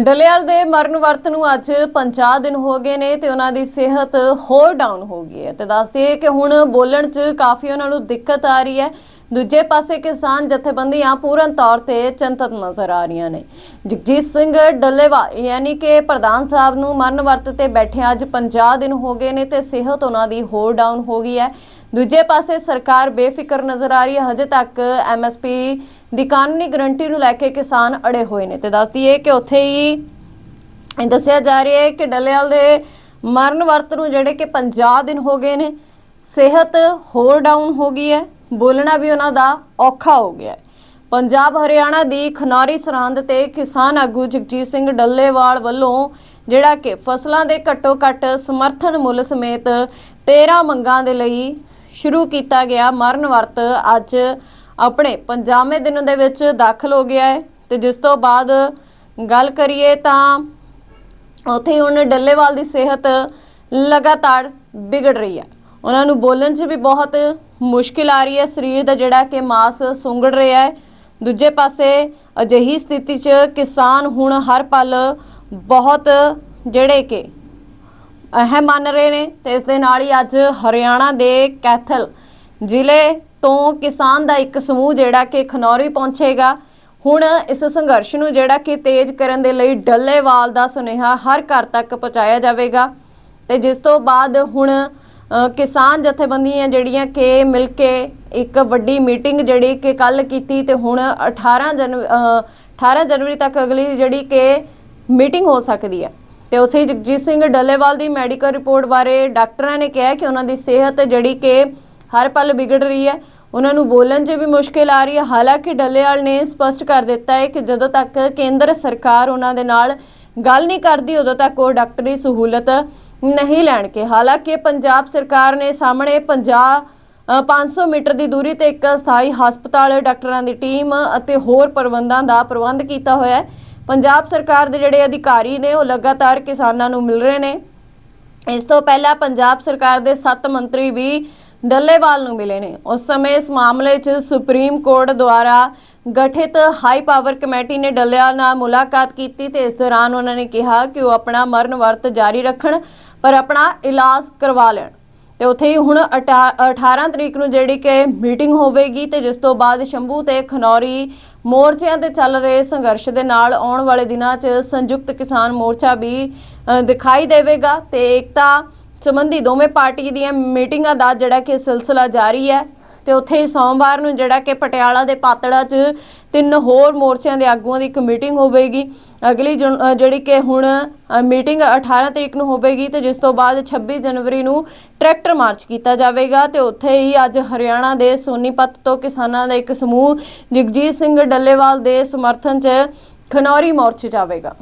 ਡਲਿਆਲ ਦੇ ਮਰਨ ਵਰਤ ਨੂੰ ਅੱਜ 50 ਦਿਨ ਹੋ ਗਏ ਨੇ ਤੇ ਉਹਨਾਂ ਦੀ ਸਿਹਤ ਹੋਰ ਡਾਊਨ ਹੋ ਗਈ ਹੈ। ਤੇ ਦੱਸਦੀ ਹੈ ਕਿ ਹੁਣ ਬੋਲਣ 'ਚ ਕਾਫੀ ਉਹਨਾਂ ਨੂੰ ਦਿੱਕਤ ਆ ਰਹੀ ਹੈ। ਦੂਜੇ ਪਾਸੇ ਕਿਸਾਨ ਜਥੇਬੰਦੀਆਂ ਪੂਰਨ ਤੌਰ ਤੇ ਚਿੰਤਤ ਨਜ਼ਰ ਆ ਰਹੀਆਂ ਨੇ। ਜਗਜੀਤ ਸਿੰਘ ਡੱਲੇਵਾ ਯਾਨੀ ਕਿ ਪ੍ਰਧਾਨ ਸਾਹਿਬ ਨੂੰ ਮਰਨ ਵਰਤ ਤੇ ਬੈਠੇ ਅੱਜ 50 ਦਿਨ ਹੋ ਗਏ ਨੇ ਤੇ ਸਿਹਤ ਉਹਨਾਂ ਦੀ ਹੋਰ ਡਾਊਨ ਹੋ ਗਈ ਹੈ। ਦੂਜੇ ਪਾਸੇ ਸਰਕਾਰ ਬੇਫਿਕਰ ਨਜ਼ਰ ਆ ਰਹੀ ਹੈ। ਹਜੇ ਤੱਕ ਐਮਐਸਪੀ ਦੀ ਕਾਨੂੰਨੀ ਗਰੰਟੀ ਨੂੰ ਲੈ ਕੇ ਕਿਸਾਨ ਅੜੇ ਹੋਏ ਨੇ। ਤੇ ਦੱਸਦੀ ਹੈ ਕਿ ਉੱਥੇ ਹੀ ਦੱਸਿਆ ਜਾ ਰਿਹਾ ਹੈ ਕਿ ਡੱਲੇਵਾਲ ਦੇ ਮਰਨ ਵਰਤ ਨੂੰ ਜਿਹੜੇ ਕਿ 50 ਦਿਨ ਹੋ ਗਏ ਨੇ, ਸਿਹਤ ਹੋਰ ਡਾਊਨ ਹੋ ਗਈ ਹੈ। ਬੋਲਣਾ ਵੀ ਉਹਨਾਂ ਦਾ ਔਖਾ ਹੋ ਗਿਆ ਪੰਜਾਬ ਹਰਿਆਣਾ ਦੀ ਖਨਾਰੀ ਸਰਹੰਦ ਤੇ ਕਿਸਾਨ ਆਗੂ ਜਗਜੀਤ ਸਿੰਘ ਡੱਲੇਵਾਲ ਵੱਲੋਂ ਜਿਹੜਾ ਕਿ ਫਸਲਾਂ ਦੇ ਘੱਟੋ ਘੱਟ ਸਮਰਥਨ ਮੁੱਲ ਸਮੇਤ 13 ਮੰਗਾਂ ਦੇ ਲਈ ਸ਼ੁਰੂ ਕੀਤਾ ਗਿਆ। ਮਰਨ ਵਰਤ ਅੱਜ ਆਪਣੇ 50ਵੇਂ ਦਿਨ ਦੇ ਵਿੱਚ ਦਾਖਲ ਹੋ ਗਿਆ ਹੈ ਤੇ ਜਿਸ ਤੋਂ ਬਾਅਦ ਗੱਲ ਕਰੀਏ ਤਾਂ ਉੱਥੇ ਹੁਣ ਡੱਲੇਵਾਲ ਦੀ ਸਿਹਤ ਲਗਾਤਾਰ ਵਿਗੜ ਰਹੀ ਹੈ। ਉਹਨਾਂ ਨੂੰ ਬੋਲਣ 'ਚ ਵੀ ਬਹੁਤ ਮੁਸ਼ਕਿਲ ਆ ਰਹੀ ਹੈ। ਸਰੀਰ ਦਾ ਜਿਹੜਾ ਕਿ ਮਾਸ ਸੁੰਗੜ ਰਿਹਾ ਹੈ। ਦੂਜੇ ਪਾਸੇ ਅਜਿਹੀ ਸਥਿਤੀ 'ਚ ਕਿਸਾਨ ਹੁਣ ਹਰ ਪਲ ਬਹੁਤ ਜਿਹੜੇ ਕਿ ਅਹਿਮ ਮੰਨ ਰਹੇ ਨੇ ਤੇ ਇਸ ਦੇ ਨਾਲ ਹੀ ਅੱਜ ਹਰਿਆਣਾ ਦੇ ਕੈਥਲ ਜ਼ਿਲ੍ਹੇ ਤੋਂ ਕਿਸਾਨ ਦਾ ਇੱਕ ਸਮੂਹ ਜਿਹੜਾ ਕਿ ਖਨੌਰੀ ਪਹੁੰਚੇਗਾ। ਹੁਣ ਇਸ ਸੰਘਰਸ਼ ਨੂੰ ਜਿਹੜਾ ਕਿ ਤੇਜ਼ ਕਰਨ ਦੇ ਲਈ ਡੱਲੇਵਾਲ ਦਾ ਸੁਨੇਹਾ ਹਰ ਘਰ ਤੱਕ ਪਹੁੰਚਾਇਆ ਜਾਵੇਗਾ ਤੇ ਜਿਸ ਤੋਂ ਬਾਅਦ ਹੁਣ ਕਿਸਾਨ ਜਥੇਬੰਦੀਆਂ ਜਿਹੜੀਆਂ ਕਿ ਮਿਲ ਕੇ ਇੱਕ ਵੱਡੀ ਮੀਟਿੰਗ ਜਿਹੜੀ ਕਿ ਕੱਲ ਕੀਤੀ ਤੇ ਹੁਣ 18 ਜਨਵਰੀ 18 ਜਨਵਰੀ ਤੱਕ ਅਗਲੀ ਜਿਹੜੀ ਕਿ ਮੀਟਿੰਗ ਹੋ ਸਕਦੀ ਹੈ। ਤੇ ਉੱਥੇ ਹੀ ਜਗਜੀਤ ਸਿੰਘ ਡੱਲੇਵਾਲ ਦੀ ਮੈਡੀਕਲ ਰਿਪੋਰਟ ਬਾਰੇ ਡਾਕਟਰਾਂ ਨੇ ਕਿਹਾ ਕਿ ਉਹਨਾਂ ਦੀ ਸਿਹਤ ਜਿਹੜੀ ਕਿ ਹਰ ਪਲ ਵਿਗੜ ਰਹੀ ਹੈ। ਉਹਨਾਂ ਨੂੰ ਬੋਲਣ 'ਚ ਵੀ ਮੁਸ਼ਕਿਲ ਆ ਰਹੀ ਹੈ। ਹਾਲਾਂਕਿ ਡੱਲੇਵਾਲ ਨੇ ਸਪਸ਼ਟ ਕਰ ਦਿੱਤਾ ਹੈ ਕਿ ਜਦੋਂ ਤੱਕ ਕੇਂਦਰ ਸਰਕਾਰ ਉਹਨਾਂ ਦੇ ਨਾਲ ਗੱਲ ਨਹੀਂ ਕਰਦੀ ਉਦੋਂ ਤੱਕ ਉਹ ਡਾਕਟਰੀ ਸਹੂਲਤ ਨਹੀਂ ਲੈਣਗੇ। ਹਾਲਾਂਕਿ ਪੰਜਾਬ ਸਰਕਾਰ ਨੇ ਸਾਹਮਣੇ 50 ਅ, 500 ਮੀਟਰ ਦੀ ਦੂਰੀ ਤੇ ਇੱਕ ਸਥਾਈ ਹਸਪਤਾਲ ਡਾਕਟਰਾਂ ਦੀ ਟੀਮ ਅਤੇ ਹੋਰ ਪ੍ਰਬੰਧਾਂ ਦਾ ਪ੍ਰਬੰਧ ਕੀਤਾ ਹੋਇਆ ਹੈ। ਪੰਜਾਬ ਸਰਕਾਰ ਦੇ ਜਿਹੜੇ ਅਧਿਕਾਰੀ ਨੇ, ਉਹ ਲਗਾਤਾਰ ਕਿਸਾਨਾਂ ਨੂੰ ਮਿਲ ਰਹੇ ਨੇ। ਇਸ ਤੋਂ ਪਹਿਲਾਂ ਪੰਜਾਬ ਸਰਕਾਰ ਦੇ 7 ਮੰਤਰੀ ਵੀ ਡੱਲੇਵਾਲ ਨੂੰ ਮਿਲੇ ਨੇ। ਉਸ ਸਮੇਂ ਇਸ ਮਾਮਲੇ 'ਚ ਸੁਪਰੀਮ ਕੋਰਟ ਦੁਆਰਾ ਗਠਿਤ ਹਾਈ ਪਾਵਰ ਕਮੇਟੀ ਨੇ ਡੱਲੇਵਾਲ ਨਾਲ ਮੁਲਾਕਾਤ ਕੀਤੀ ਤੇ ਇਸ ਦੌਰਾਨ ਉਹਨਾਂ ਨੇ ਕਿਹਾ ਕਿ ਉਹ ਆਪਣਾ ਮਰਨ ਵਰਤ ਜਾਰੀ ਰੱਖਣ, ਪਰ ਆਪਣਾ ਇਲਾਜ ਕਰਵਾ ਲੈਣ। ਤੇ ਉੱਥੇ ਹੀ ਹੁਣ ਅਟਾ- 18 ਤਰੀਕ ਨੂੰ ਜਿਹੜੀ ਕਿ ਮੀਟਿੰਗ ਹੋਵੇਗੀ ਤੇ ਜਿਸ ਤੋਂ ਬਾਅਦ ਸ਼ੰਭੂ ਤੇ ਖਨੌਰੀ ਮੋਰਚਿਆਂ ਤੇ ਚੱਲ ਰਹੇ ਸੰਘਰਸ਼ ਦੇ ਨਾਲ ਆਉਣ ਵਾਲੇ ਦਿਨਾਂ 'ਚ ਸੰਯੁਕਤ ਕਿਸਾਨ ਮੋਰਚਾ ਵੀ ਦਿਖਾਈ ਦੇਵੇਗਾ ਤੇ ਏਕਤਾ ਸੰਬੰਧੀ ਦੋਵੇਂ ਪਾਰਟੀ ਦੀਆਂ ਮੀਟਿੰਗਾਂ ਦਾ ਜਿਹੜਾ ਕਿ ਸਿਲਸਿਲਾ ਜਾਰੀ ਹੈ। ਤੇ ਉੱਥੇ ਹੀ ਸੋਮਵਾਰ ਨੂੰ ਜਿਹੜਾ ਕਿ ਪਟਿਆਲਾ ਦੇ ਪਾਤੜਾ 'ਚ ਤਿੰਨ ਹੋਰ ਮੋਰਚਿਆਂ ਦੇ ਆਗੂਆਂ ਦੀ ਇੱਕ ਮੀਟਿੰਗ ਹੋਵੇਗੀ। ਅਗਲੀ ਜੁਨ- ਜਿਹੜੀ ਕਿ ਹੁਣ ਮੀਟਿੰਗ 18 ਤਰੀਕ ਨੂੰ ਹੋਵੇਗੀ ਤੇ ਜਿਸ ਤੋਂ ਬਾਅਦ 26 ਜਨਵਰੀ ਨੂੰ ਟਰੈਕਟਰ ਮਾਰਚ ਕੀਤਾ ਜਾਵੇਗਾ ਤੇ ਉੱਥੇ ਹੀ ਅੱਜ ਹਰਿਆਣਾ ਦੇ ਸੋਨੀਪਤ ਤੋਂ ਕਿਸਾਨਾਂ ਦਾ ਇੱਕ ਸਮੂਹ ਜਗਜੀਤ ਸਿੰਘ ਡੱਲੇਵਾਲ ਦੇ ਸਮਰਥਨ 'ਚ ਖਨੌਰੀ ਮੋਰਚੇ ਜਾਵੇਗਾ।